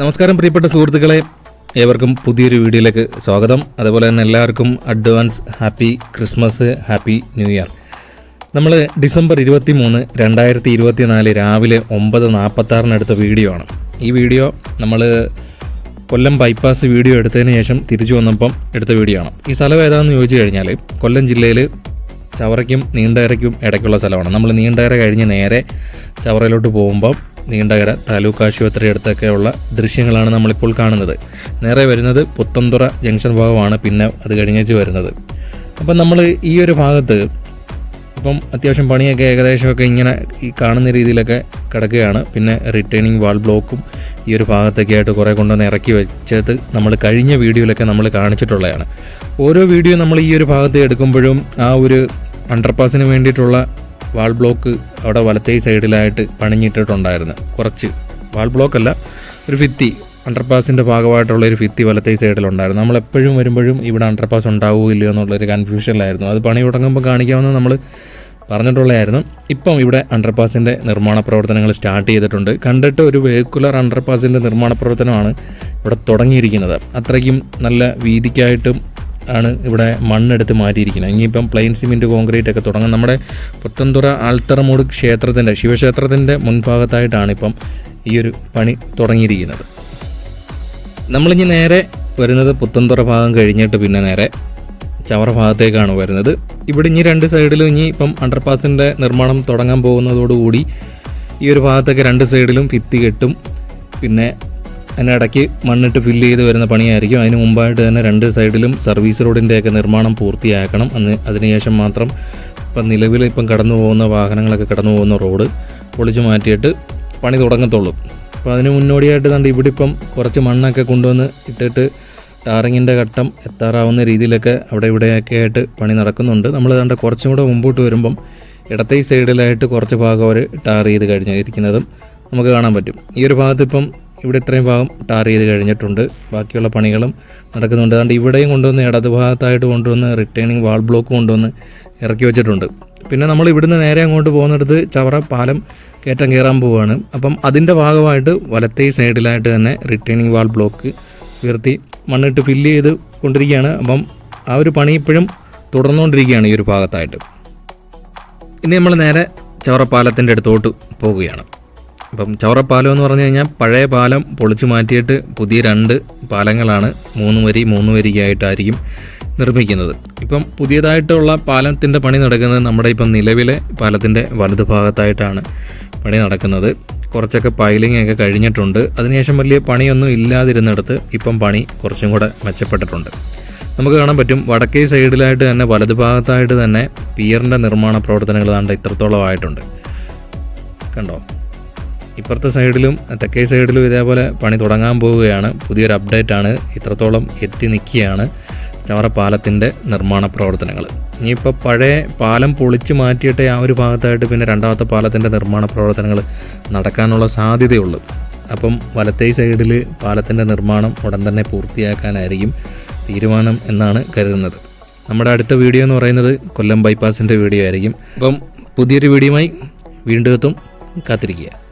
നമസ്കാരം പ്രിയപ്പെട്ട സുഹൃത്തുക്കളെ. ഏവർക്കും പുതിയൊരു വീഡിയോയിലേക്ക് സ്വാഗതം. അതുപോലെ തന്നെ എല്ലാവർക്കും advance happy Christmas happy new year. നമ്മൾ ഡിസംബർ ഇരുപത്തി മൂന്ന് രണ്ടായിരത്തി ഇരുപത്തി നാല് രാവിലെ ഒമ്പത് നാൽപ്പത്താറിനെടുത്ത വീഡിയോ ആണ്. ഈ വീഡിയോ നമ്മൾ കൊല്ലം ബൈപ്പാസ് വീഡിയോ എടുത്തതിന് ശേഷം തിരിച്ചു വന്നപ്പം എടുത്ത വീഡിയോ ആണ്. ഈ സ്ഥലം ഏതാണെന്ന് ചോദിച്ചു കഴിഞ്ഞാൽ കൊല്ലം ജില്ലയിൽ ചവറയ്ക്കും നീണ്ടകരയ്ക്കും ഇടയ്ക്കുള്ള സ്ഥലമാണ്. നമ്മൾ നീണ്ടകര കഴിഞ്ഞ് നേരെ ചവറയിലോട്ട് പോകുമ്പം നീണ്ടകര താലൂക്ക് ആശുപത്രി അടുത്തൊക്കെയുള്ള ദൃശ്യങ്ങളാണ് നമ്മളിപ്പോൾ കാണുന്നത്. നേരെ വരുന്നത് പുത്തന്തുറ ജംഗ്ഷൻ ഭാഗമാണ് പിന്നെ അത് കഴിഞ്ഞേച്ച് വരുന്നത്. അപ്പം നമ്മൾ ഈ ഒരു ഭാഗത്ത് ഇപ്പം അത്യാവശ്യം പണിയൊക്കെ ഏകദേശമൊക്കെ ഇങ്ങനെ ഈ കാണുന്ന രീതിയിലൊക്കെ കിടക്കുകയാണ്. പിന്നെ റിട്ടേണിങ് വാൾ ബ്ലോക്കും ഈ ഒരു ഭാഗത്തൊക്കെ ആയിട്ട് കുറേ കൊണ്ടുവന്ന് ഇറക്കി വെച്ചത് നമ്മൾ കഴിഞ്ഞ വീഡിയോയിലൊക്കെ നമ്മൾ കാണിച്ചിട്ടുള്ളതാണ്. ഓരോ വീഡിയോ നമ്മൾ ഈ ഒരു ഭാഗത്ത് എടുക്കുമ്പോഴും ആ ഒരു അണ്ടർപാസിന് വേണ്ടിയിട്ടുള്ള വാൾ ബ്ലോക്ക് അവിടെ വലത്തേ സൈഡിലായിട്ട് പണിഞ്ഞിട്ടിട്ടുണ്ടായിരുന്നു. കുറച്ച് വാൾ ബ്ലോക്കല്ല ഒരു ഭിത്തി അണ്ടർപാസിന്റെ ഭാഗമായിട്ടുള്ള ഒരു ഭിത്തി വലത്തേ സൈഡിലുണ്ടായിരുന്നു. നമ്മൾ എപ്പോഴും വരുമ്പോഴും ഇവിടെ അണ്ടർപാസ് ഉണ്ടാവുമോ ഇല്ലയോ എന്നുള്ളൊരു കൺഫ്യൂഷനിലായിരുന്നു അത് പണി തുടങ്ങുമ്പോൾ കാണിക്കാമെന്ന് നമ്മൾ പറഞ്ഞിട്ടുള്ളതായിരുന്നു. ഇപ്പം ഇവിടെ അണ്ടർപാസിന്റെ നിർമ്മാണ പ്രവർത്തനങ്ങൾ സ്റ്റാർട്ട് ചെയ്തിട്ടുണ്ട്. കണ്ടിട്ട് ഒരു വെഹിക്കുലർ അണ്ടർപാസിന്റെ നിർമ്മാണ പ്രവർത്തനമാണ് ഇവിടെ തുടങ്ങിയിരിക്കുന്നത്. അത്രയ്ക്കും നല്ല വീതിക്കായിട്ടും ആണ് ഇവിടെ മണ്ണെടുത്ത് മാറ്റിയിരിക്കുന്നത്. ഇനിയിപ്പം പ്ലെയിൻ സിമെന്റ് കോൺക്രീറ്റ് ഒക്കെ തുടങ്ങും. നമ്മുടെ പുത്തൻതുറ ആൽത്തറമൂട് ക്ഷേത്രത്തിന്റെ ശിവക്ഷേത്രത്തിന്റെ മുൻഭാഗത്തായിട്ടാണ് ഇപ്പം ഈ ഒരു പണി തുടങ്ങിയിരിക്കുന്നത്. നമ്മളിനി നേരെ വരുന്നത് പുത്തൻതുറ ഭാഗം കഴിഞ്ഞിട്ട് പിന്നെ നേരെ ചവറ ഭാഗത്തേക്കാണ് വരുന്നത്. ഇവിടെ ഇനി രണ്ട് സൈഡിലും ഇനി ഇപ്പം അണ്ടർപാസിന്റെ നിർമ്മാണം തുടങ്ങാൻ പോകുന്നതോടുകൂടി ഈ ഒരു ഭാഗത്തൊക്കെ രണ്ട് സൈഡിലും ഭിത്തി കെട്ടും. പിന്നെ അതിനിടയ്ക്ക് മണ്ണിട്ട് ഫില്ല് ചെയ്ത് വരുന്ന പണിയായിരിക്കും. അതിന് മുമ്പായിട്ട് തന്നെ രണ്ട് സൈഡിലും സർവീസ് റോഡിന്റെയൊക്കെ നിർമ്മാണം പൂർത്തിയാക്കണം. അന്ന് അതിനുശേഷം മാത്രം ഇപ്പം നിലവിൽ ഇപ്പം കടന്നു പോകുന്ന വാഹനങ്ങളൊക്കെ കടന്നു പോകുന്ന റോഡ് പൊളിച്ചു മാറ്റിയിട്ട് പണി തുടങ്ങത്തുള്ളൂ. അപ്പോൾ അതിന് മുന്നോടിയായിട്ട് കണ്ട് ഇവിടെ ഇപ്പം കുറച്ച് മണ്ണൊക്കെ കൊണ്ടുവന്ന് ഇട്ടിട്ട് ടാറിങ്ങിന്റെ ഘട്ടം എത്താറാവുന്ന രീതിയിലൊക്കെ അവിടെ ഇവിടെയൊക്കെ ആയിട്ട് പണി നടക്കുന്നുണ്ട്. നമ്മൾ കണ്ട കുറച്ചും കൂടെ മുമ്പോട്ട് വരുമ്പം ഇടത്തെ സൈഡിലായിട്ട് കുറച്ച് ഭാഗം അവർ ടാർ ചെയ്ത് കഴിഞ്ഞിരിക്കുന്നതും നമുക്ക് കാണാൻ പറ്റും. ഈ ഒരു ഭാഗത്ത് ഇപ്പം ഇവിടെ ഇത്രയും ഭാഗം ടാർ ചെയ്ത് കഴിഞ്ഞിട്ടുണ്ട്. ബാക്കിയുള്ള പണികളും നടക്കുന്നുണ്ട്. അതുകൊണ്ട് ഇവിടെയും കൊണ്ടുവന്ന് ഇടത് ഭാഗത്തായിട്ട് കൊണ്ടുവന്ന് റിട്ടേണിങ് വാൾ ബ്ലോക്ക് കൊണ്ടുവന്ന് ഇറക്കി വെച്ചിട്ടുണ്ട്. പിന്നെ നമ്മൾ ഇവിടുന്ന് നേരെ അങ്ങോട്ട് പോകുന്നിടത്ത് ചവറ പാലം കയറ്റം കയറാൻ പോവുകയാണ്. അപ്പം അതിന്റെ ഭാഗമായിട്ട് വലത്തേ സൈഡിലായിട്ട് തന്നെ റിട്ടേണിങ് വാൾ ബ്ലോക്ക് ഉയർത്തി മണ്ണിട്ട് ഫില്ല് ചെയ്ത് കൊണ്ടിരിക്കുകയാണ്. അപ്പം ആ ഒരു പണി ഇപ്പോഴും തുടർന്നുകൊണ്ടിരിക്കുകയാണ് ഈ ഒരു ഭാഗത്തായിട്ട്. ഇനി നമ്മൾ നേരെ ചവറപ്പാലത്തിന്റെ അടുത്തോട്ട് പോവുകയാണ്. അപ്പം പാലം എന്ന് പറഞ്ഞു കഴിഞ്ഞാൽ പഴയ പാലം പൊളിച്ചു മാറ്റിയിട്ട് പുതിയ രണ്ട് പാലങ്ങളാണ് മൂന്ന് വരി മൂന്ന് വരിയായിട്ടായിരിക്കും നിർമ്മിക്കുന്നത്. ഇപ്പം പുതിയതായിട്ടുള്ള പാലത്തിന്റെ പണി നടക്കുന്നത് നമ്മുടെ ഇപ്പം നിലവിലെ പാലത്തിന്റെ വലതു ഭാഗത്തായിട്ടാണ് പണി നടക്കുന്നത്. കുറച്ചൊക്കെ പൈലിംഗ് ഒക്കെ കഴിഞ്ഞിട്ടുണ്ട്. അതിനുശേഷം വലിയ പണിയൊന്നും ഇല്ലാതിരുന്നിടത്ത് ഇപ്പം പണി കുറച്ചും കൂടെ മെച്ചപ്പെട്ടിട്ടുണ്ട്. നമുക്ക് കാണാൻ പറ്റും വടക്കേ സൈഡിലായിട്ട് തന്നെ വലതു ഭാഗത്തായിട്ട് തന്നെ പിയറിന്റെ നിർമ്മാണ പ്രവർത്തനങ്ങൾ ദാണ്ട് ഇത്രത്തോളം ആയിട്ടുണ്ട് കണ്ടോ? ഇപ്പുറത്തെ സൈഡിലും തെക്കേ സൈഡിലും ഇതേപോലെ പണി തുടങ്ങാൻ പോവുകയാണ്. പുതിയൊരു അപ്ഡേറ്റ് ആണ് ഇത്രത്തോളം എത്തി നിൽക്കുകയാണ് ചവറ പാലത്തിന്റെ നിർമ്മാണ പ്രവർത്തനങ്ങൾ. ഇനിയിപ്പോൾ പഴയ പാലം പൊളിച്ച് മാറ്റിയിട്ട് ആ ഒരു ഭാഗത്തായിട്ട് പിന്നെ രണ്ടാമത്തെ പാലത്തിന്റെ നിർമ്മാണ പ്രവർത്തനങ്ങൾ നടക്കാനുള്ള സാധ്യതയുള്ളൂ. അപ്പം വലത്തേ സൈഡിൽ പാലത്തിന്റെ നിർമ്മാണം ഉടൻ തന്നെ പൂർത്തിയാക്കാനായിരിക്കും തീരുമാനം എന്നാണ് കരുതുന്നത്. നമ്മുടെ അടുത്ത വീഡിയോ എന്ന് പറയുന്നത് കൊല്ലം ബൈപ്പാസിന്റെ വീഡിയോ ആയിരിക്കും. അപ്പം പുതിയൊരു വീഡിയോയുമായി വീണ്ടും എത്തും. കാത്തിരിക്കുക.